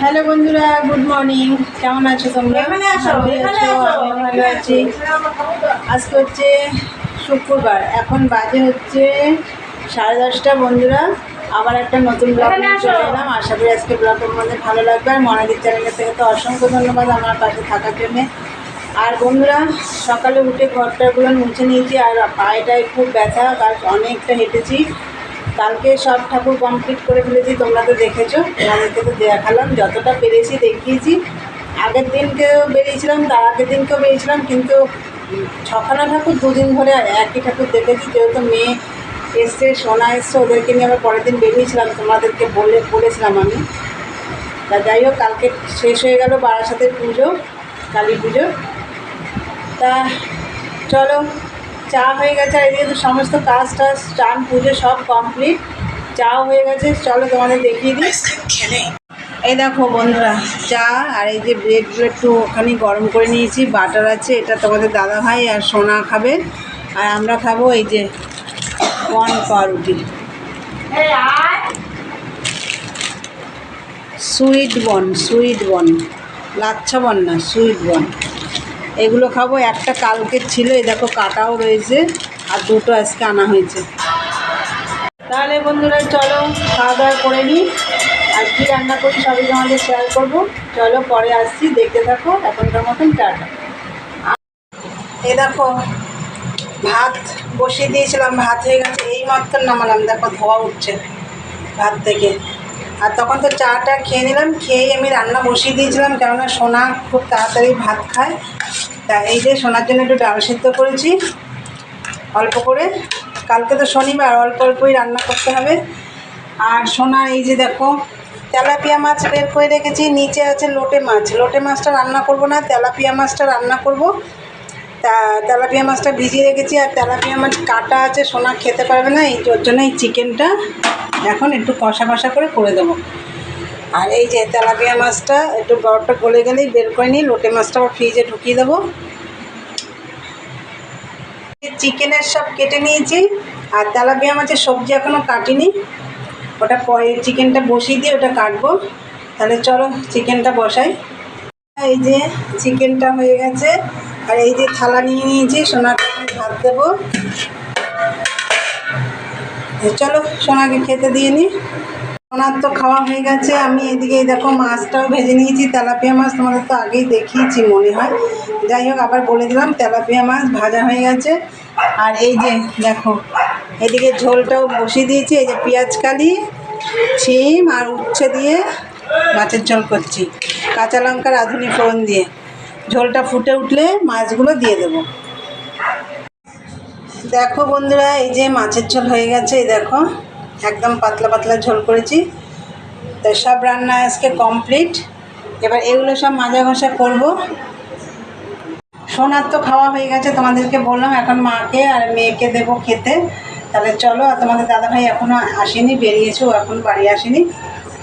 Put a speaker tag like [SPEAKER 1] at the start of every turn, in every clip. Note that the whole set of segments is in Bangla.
[SPEAKER 1] হ্যালো বন্ধুরা গুড মর্নিং। কেমন আছো তোমরা। ভালো আছি? আজকে হচ্ছে শুক্রবার। এখন বাজে হচ্ছে সাড়ে দশটা বন্ধুরা। আবার একটা নতুন ব্লগ চলে এলাম। আশা করি আজকে ব্লগের মধ্যে ভালো লাগবে। আর মনাদির চ্যানেলের থেকে তো অসংখ্য ধন্যবাদ আমার পাশে থাকার জন্যে। আর বন্ধুরা সকালে উঠে ঘরটাগুলো মুছে নিয়েছি। আর পায়েটায় খুব ব্যথা কাল অনেকটা হেঁটেছি। কালকে সব ঠাকুর কমপ্লিট করে ফেলেছি, তোমরা তো দেখেছ। তোমাদেরকে তো দেখালাম, যতটা পেরেছি দেখিয়েছি। আগের দিনকেও বেরিয়েছিলাম তার আগের দিনকেও বেরিয়েছিলাম কিন্তু ছখানা ঠাকুর দুদিন ধরে একই ঠাকুর দেখেছি, যেহেতু মেয়ে এসছে, সোনা এসছে, ওদেরকে নিয়ে আবার পরের দিন বেরিয়েছিলাম, তোমাদেরকে বলে, বলেছিলাম আমি। তা যাই হোক, কালকে শেষ হয়ে গেল বারাসাতের পুজো, কালী পুজো। তা চলো। চা হয়ে গেছে, আর এদিকে তো সমস্ত কাজ টাজ, চান, পুজো সব কমপ্লিট চা হয়ে গেছে, চলো তোমাদের দেখিয়ে দিই। এই দেখো বন্ধুরা, চা আর এই যে ব্রেডগুলো একটু ওখানে গরম করে নিয়েছি, বাটার আছে, এটা তোমাদের দাদা ভাই আর সোনা খাবে। আর আমরা খাব এই যে ওয়ান পাউরুটি। সুইট বন সুইট বন, লাচ্ছা বন না, সুইট বন। এগুলো খাব, একটা কালকের ছিল, এই দেখো কাটাও রয়েছে, আর দুটো আজকে আনা হয়েছে। তাহলে বন্ধুরা, চলো খাওয়া দাওয়া করে নিই, আর কী রান্না করি সবই তোমাদের শেয়ার করব। চলো পরে আসছি, দেখতে থাকো, এখনকার মতন টাটা। এ দেখো, ভাত বসিয়ে দিয়েছিলাম, ভাত হয়ে গেছে এই মাত্র নামালাম, দেখো ধোয়া উঠছে ভাত থেকে। আর তখন তো চাটা খেয়ে নিলাম খেয়েই আমি রান্না বসিয়ে দিয়েছিলাম, কেননা সোনা খুব তাড়াতাড়ি ভাত খায়। তা এই যে সোনার জন্য একটু ডাল সিদ্ধ করেছি, অল্প করে। কালকে তো শনিবার, অল্প অল্পই রান্না করতে হবে। আর সোনা, এই যে দেখো, তেলাপিয়া মাছ বের করে রেখেছি, নিচে আছে লোটে মাছ। লোটে মাছটা রান্না করব না, তেলাপিয়া মাছটা রান্না করব। তা তেলাপিয়া মাছটা ভিজিয়ে রেখেছি, আর তেলাপিয়া মাছ কাটা আছে, সোনা খেতে পারবে না, এই ওর জন্য এই চিকেনটা এখন একটু কষা কষা করে করে দেবো। আর এই যে তেলাপিয়া মাছটা, একটু বরফটা গলে গেলেই বের করে নিই লোটে মাছটা আবার ফ্রিজে ঢুকিয়ে দেবো। চিকেনের সব কেটে নিয়েছি, আর তেলাপিয়া মাছের সবজি এখনও কাটিনি। ওটা পরে চিকেনটা বসিয়ে দিয়ে ওটা কাটবো। তাহলে চলো চিকেনটা বসাই। এই যে চিকেনটা হয়ে গেছে। আর এই যে থালা নিয়ে নিয়েছি সোনাকে ভাত দেবো। চলো, সোনাকে খেতে দিয়ে নি। সোনার তো খাওয়া হয়ে গেছে, আমি এদিকে দেখো মাছটাও ভেজে নিয়েছি, তেলাপিয়া মাছ তোমাদের তো আগেই দেখিয়েছি মনে হয়। যাই হোক, আবার বলে দিলাম, তেলাপিয়া মাছ ভাজা হয়ে গেছে। আর এই যে দেখো, এদিকে ঝোলটাও বসিয়ে দিয়েছি, এই যে পেঁয়াজ কালি শিম আর উচ্ছে দিয়ে মাছের ঝোল করছি। কাঁচা লঙ্কার আধুনিক ফোড়ন দিয়ে। ঝোলটা ফুটে উঠলে মাছগুলো দিয়ে দেবো। দেখো বন্ধুরা, এই যে মাছের ঝোল হয়ে গেছে, এই দেখো, একদম পাতলা পাতলা ঝোল করেছি। তো সব রান্না আজকে কমপ্লিট এবার এগুলো সব মাজা ঘষা করব। সোনার তো খাওয়া হয়ে গেছে, তোমাদেরকে বললাম, এখন মাকে আর মেয়েকে দেবো খেতে। তাহলে চলো, আর তোমাদের দাদাভাই এখনও আসেনি, বেরিয়েছে, ও এখন বাড়ি আসেনি।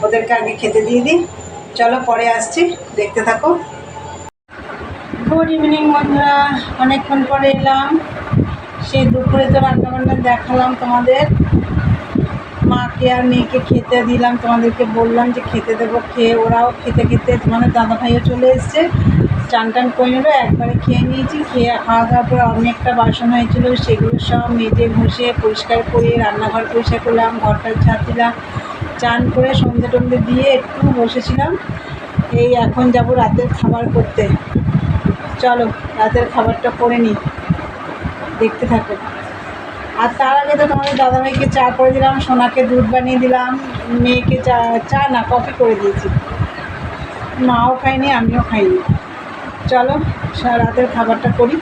[SPEAKER 1] ওদেরকে আগে খেতে দিয়ে দিই। চলো, পরে আসছি, দেখতে থাকো। গুড ইভিনিং বন্ধুরা। অনেকক্ষণ পরে এলাম। সেই দুপুরে তো রান্নাবান্না দেখালাম তোমাদের। মাকে আর মেয়েকে খেতে দিলাম, তোমাদেরকে বললাম যে খেতে দেবো, খেয়ে ওরাও খেতে খেতে তোমাদের দাদা ভাইও চলে এসছে। চান টান করে একবারে খেয়ে নিয়েছি, খেয়ে খাওয়া দাওয়ার পরে অনেকটা বাসন হয়েছিল, সেগুলো সব মেজে ঘষে পরিষ্কার করে রান্নাঘর পরিষ্কার করলাম ঘরটা ঝাঁট দিলাম, চান করে সন্ধে টন্ধে দিয়ে একটু বসেছিলাম। এই এখন যাব রাতের খাবার করতে। চলো, রাতের খাবারটা করে নিই। দেখতে থাকো। আর তার আগে তো তোমাদের দাদাভাইকে চা করে দিলাম, সোনাকে দুধ বানিয়ে দিলাম, মেয়েকে চা চা না, কফি করে দিয়েছি। মাও খাইনি আমিও খাইনি। চলো রাতের খাবারটা করি।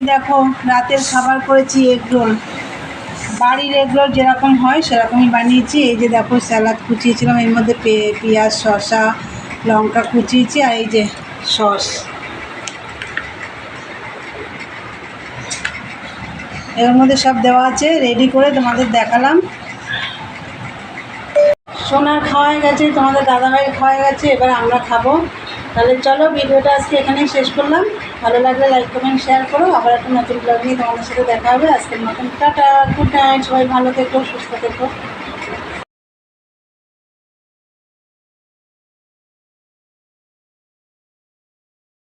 [SPEAKER 1] দেখো, রাতের খাবার করেছি এগ রোল। বাড়ির এগ রোল যেরকম হয়, সেরকমই বানিয়েছি। এই যে দেখো স্যালাড কুচিয়েছিলাম, এর মধ্যে পেঁয়াজ, শসা, লঙ্কা কুচিয়েছি, আর এই যে সস। এর মধ্যে সব দেওয়া আছে রেডি করে তোমাদের দেখালাম। সোনার খাওয়া গেছে, তোমাদের দাদাভাই খাওয়া গেছে, এবার আমরা খাব। তাহলে চলো, ভিডিওটা আজকে এখানেই শেষ করলাম। ভালো লাগলে লাইক কমেন্ট শেয়ার করো। আবার একটা নতুন ব্লগ নিয়ে তোমাদের সাথে দেখা হবে। আজকের মতন টাটা গুড নাইট সবাই ভালো থেকো, সুস্থ থেকো।